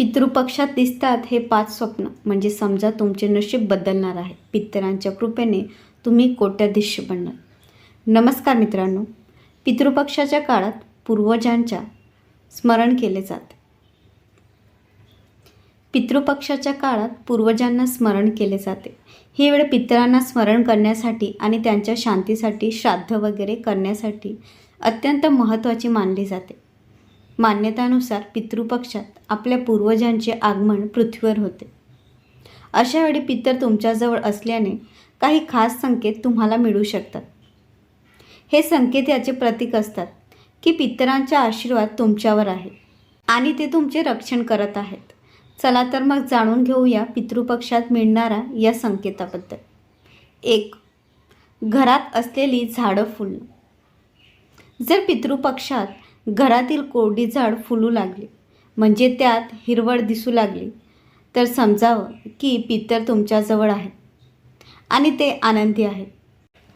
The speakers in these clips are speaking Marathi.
पितृपक्षात दिसतात हे पाच स्वप्न. म्हणजे समजा तुमचे नशीब बदलणार आहे. पितरांच्या कृपेने तुम्ही कोट्याधीश बनणार. नमस्कार मित्रांनो. पितृपक्षाच्या काळात पूर्वजांच्या स्मरण केले जाते. पितृपक्षाच्या काळात पूर्वजांना स्मरण केले जाते. ही वेळ पितरांना स्मरण करण्यासाठी आणि त्यांच्या शांतीसाठी श्राद्ध वगैरे करण्यासाठी अत्यंत महत्त्वाची मानली जाते. मान्यतानुसार पितृपक्षात आपल्या पूर्वजांचे आगमन पृथ्वीवर होते. अशावेळी पितर तुमच्याजवळ असल्याने काही खास संकेत तुम्हाला मिळू शकतात. हे संकेत याचे प्रतीक असतात की पितरांचा आशीर्वाद तुमच्यावर आहे आणि ते तुमचे रक्षण करत आहेत. चला तर मग जाणून घेऊया पितृपक्षात मिळणारा या संकेताबद्दल. एक घरात असलेली झाडं फुलं जर पितृपक्षात घरातील कोरडी झाड फुलू लागली. म्हणजे त्यात हिरवळ दिसू लागली. तर समजावं की पितर तुमच्याजवळ आहे. आणि ते आनंदी आहेत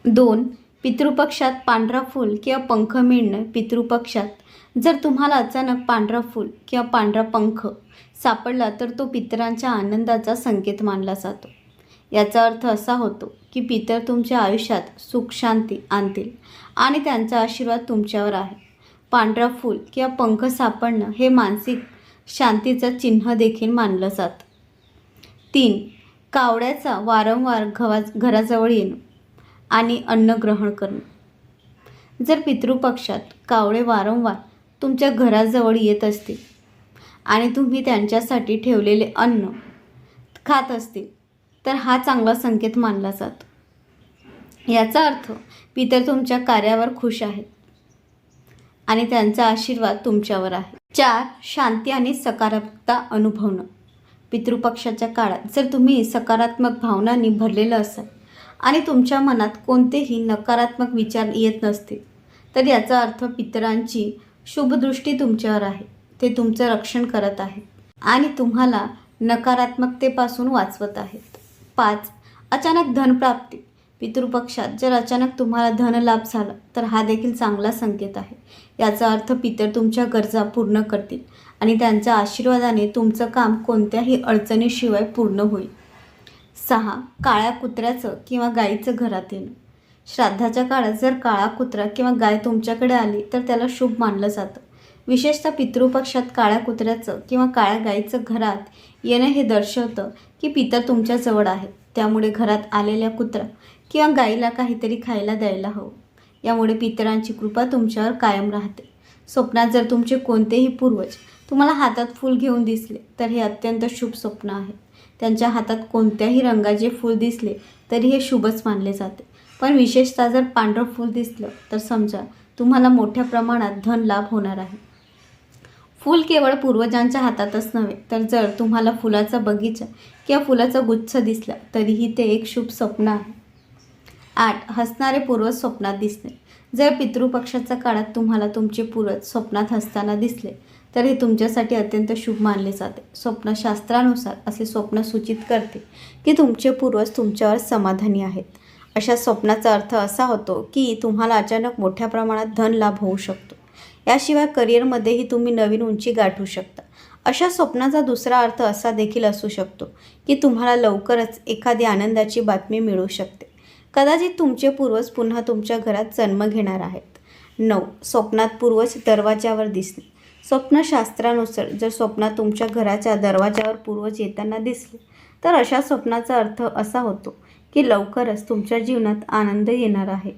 दोन पितृपक्षात पांढरा फूल किंवा पंख मिळणं पितृपक्षात. जर तुम्हाला अचानक पांढरा फूल किंवा पांढरा पंख सापडला तर तो पितरांच्या आनंदाचा संकेत मानला जातो. याचा अर्थ असा होतो की पितर तुमच्या आयुष्यात सुख शांती आणतील आणि त्यांचा आशीर्वाद तुमच्यावर आहे. पांढरा फूल किंवा पंख सापडणं हे मानसिक शांतीचं चिन्ह देखील मानलं जातं. तीन कावड्याचा वारंवार घवा घराजवळ येणं आणि अन्न ग्रहण करणं. जर पितृपक्षात कावळे वारंवार तुमच्या घराजवळ येत असतील आणि तुम्ही त्यांच्यासाठी ठेवलेले अन्न खात असतील तर हा चांगला संकेत मानला जातो. याचा अर्थ पितर तुमच्या कार्यावर खुश आहेत. आणि त्यांचा आशीर्वाद तुमच्यावर आहे. चार शांती आणि सकारात्मकता अनुभवणं. पितृपक्षाच्या काळात जर तुम्ही सकारात्मक भावनांनी भरलेलं असाल आणि तुमच्या मनात कोणतेही नकारात्मक विचार येत नसतील तर याचा अर्थ पितरांची शुभदृष्टी तुमच्यावर आहे. ते तुमचं रक्षण करत आहेत आणि तुम्हाला नकारात्मकतेपासून वाचवत आहेत. पाच अचानक धनप्राप्ती पितृपक्षात जर अचानक तुम्हाला धनलाभ झाला तर हा देखील चांगला संकेत आहे. याचा अर्थ पितर तुमच्या गरजा पूर्ण करतील आणि त्यांच्या आशीर्वादाने तुमचं काम कोणत्याही अडचणीशिवाय पूर्ण होईल. सहा. काळ्या कुत्र्याचं किंवा गाईचं घरात येणं. श्राद्धाच्या काळात जर काळा कुत्रा किंवा गाय तुमच्याकडे आली तर त्याला शुभ मानलं जातं. विशेषतः पितृपक्षात काळ्या कुत्र्याचं किंवा काळ्या गाईचं घरात येणं हे दर्शवतं की पितर तुमच्याजवळ आहेत त्यामुळे घरात आलेल्या कुत्रा किंवा गाईला काहीतरी खायला द्यायला हवं. यामुळे पितरांची कृपा तुमच्यावर कायम राहते. स्वप्नात जर तुमचे कोणतेही पूर्वज तुम्हाला हातात फूल घेऊन दिसले तर हे अत्यंत शुभ स्वप्न आहे. त्यांच्या हातात कोणत्याही रंगाचे फूल दिसले तरी हे शुभच मानले जाते. पण विशेषतः जर पांढरं फूल दिसलं तर समजा तुम्हाला मोठ्या प्रमाणात धन लाभ होणार आहे. फूल केवळ पूर्वजांच्या हातातच नव्हे तर जर तुम्हाला फुलाचा बगीचा किंवा फुलाचा गुच्छ दिसला तरीही ते एक शुभ स्वप्न आहे. आठ हसणारे पूर्वज स्वप्नात दिसणे जर पितृपक्षाच्या काळात तुम्हाला तुमचे पूर्वज स्वप्नात हसताना दिसले तर हे तुमच्यासाठी अत्यंत शुभ मानले जाते. स्वप्नशास्त्रानुसार असे स्वप्न सूचित करते की तुमचे पूर्वज तुमच्यावर समाधानी आहेत. अशा स्वप्नाचा अर्थ असा होतो की तुम्हाला अचानक मोठ्या प्रमाणात धन लाभ होऊ शकतो. याशिवाय करिअरमध्येही तुम्ही नवीन उंची गाठू शकता. अशा स्वप्नाचा दुसरा अर्थ असा देखील असू शकतो की तुम्हाला लवकरच एखादी आनंदाची बातमी मिळू शकते. कदाचित तुमचे पूर्वज पुन्हा तुमच्या घरात जन्म घेणार आहेत. नऊ. स्वप्नात पूर्वज दरवाजावर दिसणे स्वप्नशास्त्रानुसार जर स्वप्नात तुमच्या घराच्या दरवाजावर पूर्वज येताना दिसले तर अशा स्वप्नाचा अर्थ असा होतो की लवकरच तुमच्या जीवनात आनंद येणार आहे.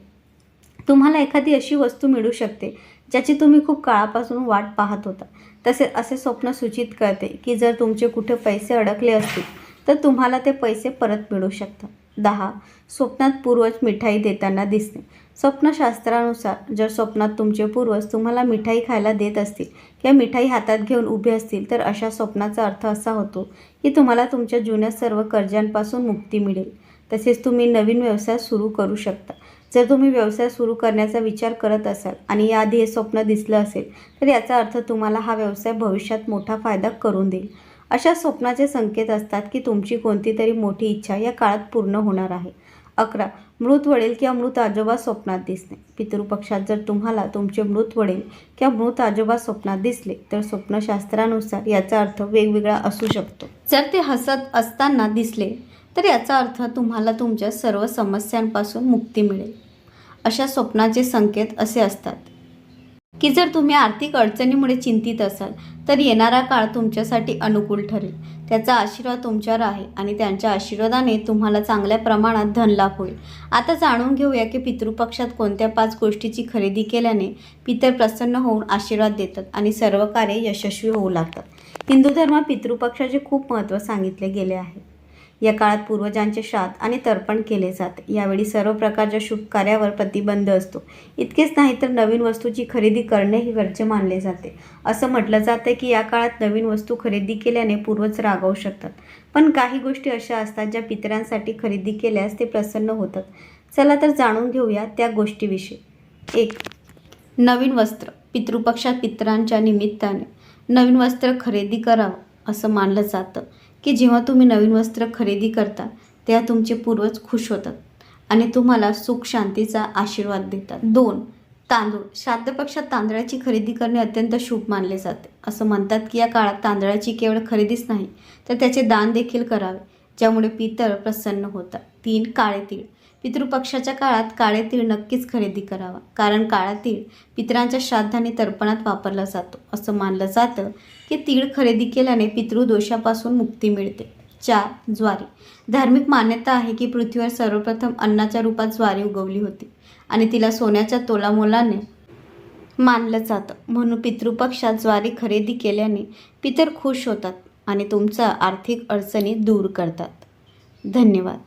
तुम्हाला एखादी अशी वस्तू मिळू शकते ज्याची तुम्ही खूप काळापासून वाट पाहत होता. तसे असे स्वप्न सूचित करते की जर तुमचे कुठे पैसे अडकले असतील तर तुम्हाला ते पैसे परत मिळू शकतात. दहा. स्वप्नात पूर्वज मिठाई देताना दिसणे स्वप्नशास्त्रानुसार जर स्वप्नात तुमचे पूर्वज तुम्हाला मिठाई खायला देत असतील किंवा मिठाई हातात घेऊन उभे असतील तर अशा स्वप्नाचा अर्थ असा होतो की तुम्हाला तुमच्या जुन्या सर्व कर्जांपासून मुक्ती मिळेल. तसेच तुम्ही नवीन व्यवसाय सुरू करू शकता. जर तुम्ही व्यवसाय सुरू करण्याचा विचार करत असाल आणि याआधी हे स्वप्न दिसलं असेल तर याचा अर्थ तुम्हाला हा व्यवसाय भविष्यात मोठा फायदा करून देईल. अशा स्वप्नाचे संकेत असतात की तुमची कोणती तरी मोठी इच्छा या काळात पूर्ण होणार आहे. अकरा मृत वडील किंवा मृत आजोबा स्वप्नात दिसणे. पितृपक्षात जर तुम्हाला तुमचे मृत वडील किंवा मृत आजोबा स्वप्नात दिसले तर स्वप्नशास्त्रानुसार याचा अर्थ वेगवेगळा असू शकतो. जर ते हसत असताना दिसले तर याचा अर्थ तुम्हाला तुमच्या सर्व समस्यांपासून मुक्ती मिळेल. अशा स्वप्नाचे संकेत असे असतात. की जर तुम्ही आर्थिक अडचणीमुळे चिंतित असाल तर येणारा काळ तुमच्यासाठी अनुकूल ठरेल. त्याचा आशीर्वाद तुमच्यावर आहे आणि त्यांच्या आशीर्वादाने तुम्हाला चांगल्या प्रमाणात धनलाभ होईल. आता जाणून घेऊया की पितृपक्षात कोणत्या पाच गोष्टीची खरेदी केल्याने पितर प्रसन्न होऊन आशीर्वाद देतात आणि सर्व कार्य यशस्वी होऊ लागतात. हिंदू धर्मात पितृपक्षाचे खूप महत्त्व सांगितले गेले आहे. या काळात पूर्वजांचे श्राद्ध आणि तर्पण केले जाते. यावेळी सर्व प्रकारच्या शुभ कार्यावर प्रतिबंध असतो. इतकेच नाही तर नवीन वस्तूची खरेदी करणे हे गरजे मानले जाते. असं म्हटलं जातं की या काळात नवीन वस्तू खरेदी केल्याने पूर्वज रागवू शकतात. पण काही गोष्टी अशा असतात ज्या पितरांसाठी खरेदी केल्यास ते प्रसन्न होतात. चला तर जाणून घेऊया त्या गोष्टीविषयी. एक नवीन वस्त्र. पितृपक्षात पितरांच्या निमित्ताने नवीन वस्त्र खरेदी करावं असं मानलं जातं. की जेव्हा तुम्ही नवीन वस्त्र खरेदी करता तेव्हा तुमचे पूर्वज खुश होतात आणि तुम्हाला सुख शांतीचा आशीर्वाद देतात. दोन तांदूळ. श्राद्धपक्षात तांदळाची खरेदी करणे अत्यंत शुभ मानले जाते. असं म्हणतात की या काळात तांदळाची केवळ खरेदीच नाही तर त्याचे दान देखील करावे ज्यामुळे पितर प्रसन्न होतात. तीन काळे तीळ. पितृपक्षाच्या काळात काळे तीळ नक्कीच खरेदी करावा. कारण काळा तीळ पितरांच्या श्राद्ध आणि तर्पणात वापरला जातो. असं मानलं जातं की तीळ खरेदी केल्याने पितृदोषापासून मुक्ती मिळते. चार. ज्वारी. धार्मिक मान्यता आहे की पृथ्वीवर सर्वप्रथम अन्नाच्या रूपात ज्वारी उगवली होती आणि तिला सोन्याच्या तोलामोलाने मानलं जातं. म्हणून पितृपक्षात ज्वारी खरेदी केल्याने पितर खुश होतात आणि तुमचा आर्थिक अडचणी दूर करतात. धन्यवाद.